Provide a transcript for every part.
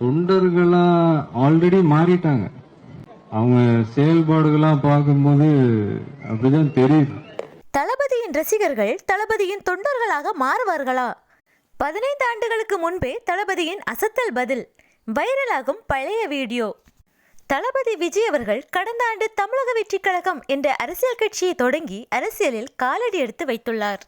தொண்டர்களா already மாறிட்டாங்க. அவங்க செயல்பாடுகள்லாம் பார்க்கும்போது அப்படிதான் தெரியுது. தளபதியின் ரசிகர்கள் தளபதியின் தொண்டர்களாக மாறுவார்களா? பதினைந்து ஆண்டுகளுக்கு முன்பே தளபதியின் அசத்தல் பதில் வைரலாகும் பழைய வீடியோ. தளபதி விஜய் அவர்கள் கடந்த ஆண்டு தமிழக வெற்றி கழகம் என்ற அரசியல் கட்சியை தொடங்கி அரசியலில் காலடி எடுத்து வைத்துள்ளார்.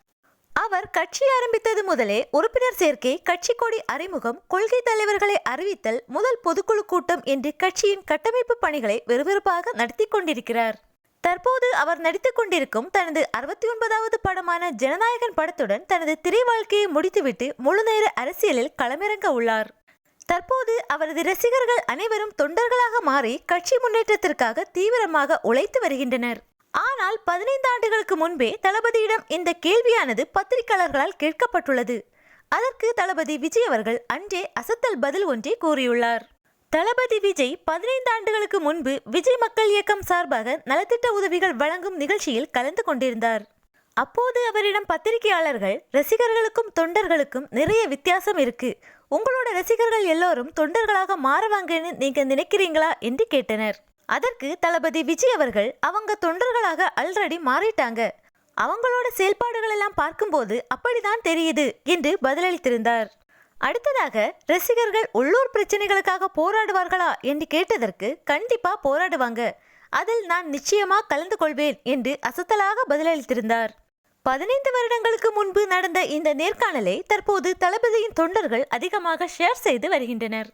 அவர் கட்சி ஆரம்பித்தது முதலே உறுப்பினர் சேர்க்கை கட்சி கொடி அறிமுகம் கொள்கை தலைவர்களை அறிவித்தல் முதல் பொதுக்குழு கூட்டம் என்று கட்சியின் கட்டமைப்பு பணிகளை விறுவிறுப்பாக நடத்தி கொண்டிருக்கிறார். தற்போது அவர் நடித்துக் கொண்டிருக்கும் தனது அறுபத்தி ஒன்பதாவது படமான ஜனநாயகன் படத்துடன் தனது திரை வாழ்க்கையை முடித்துவிட்டு முழுநேர அரசியலில் களமிறங்க உள்ளார். தற்போது அவரது ரசிகர்கள் அனைவரும் தொண்டர்களாக மாறி கட்சி முன்னேற்றத்திற்காக தீவிரமாக உழைத்து வருகின்றனர். ஆனால் பதினைந்து ஆண்டுகளுக்கு முன்பே தளபதியிடம் இந்த கேள்வியானது பத்திரிகையாளர்களால் கேட்கப்பட்டுள்ளது. அதற்கு தளபதி விஜய் அவர்கள் அன்றே அசத்தல் பதில் ஒன்றை கூறியுள்ளார். தளபதி விஜய் பதினைந்து ஆண்டுகளுக்கு முன்பு விஜய் மக்கள் இயக்கம் சார்பாக நலத்திட்ட உதவிகள் வழங்கும் நிகழ்ச்சியில் கலந்து கொண்டிருந்தார். அப்போது அவரிடம் பத்திரிகையாளர்கள் ரசிகர்களுக்கும் தொண்டர்களுக்கும் நிறைய வித்தியாசம் இருக்கு. உங்களோட ரசிகர்கள் எல்லோரும் தொண்டர்களாக மாறுவாங்கன்னு நீங்க நினைக்கிறீங்களா? என்று கேட்டனர். அதற்கு தளபதி விஜய் அவர்கள் அவங்க தொண்டர்களாக ஆல்ரெடி மாறிட்டாங்க. அவங்களோட செயல்பாடுகள் எல்லாம் பார்க்கும்போது அப்படிதான் தெரியுது என்று பதிலளித்திருந்தார். அடுத்ததாக ரசிகர்கள் உள்ளூர் பிரச்சனைகளுக்காக போராடுவார்களா என்று கேட்டதற்கு கண்டிப்பா போராடுவாங்க. அதில் நான் நிச்சயமா கலந்து கொள்வேன் என்று அசத்தலாக பதிலளித்திருந்தார். பதினைந்து வருடங்களுக்கு முன்பு நடந்த இந்த நேர்காணலை தற்போது தளபதியின் தொண்டர்கள் அதிகமாக ஷேர் செய்து வருகின்றனர்.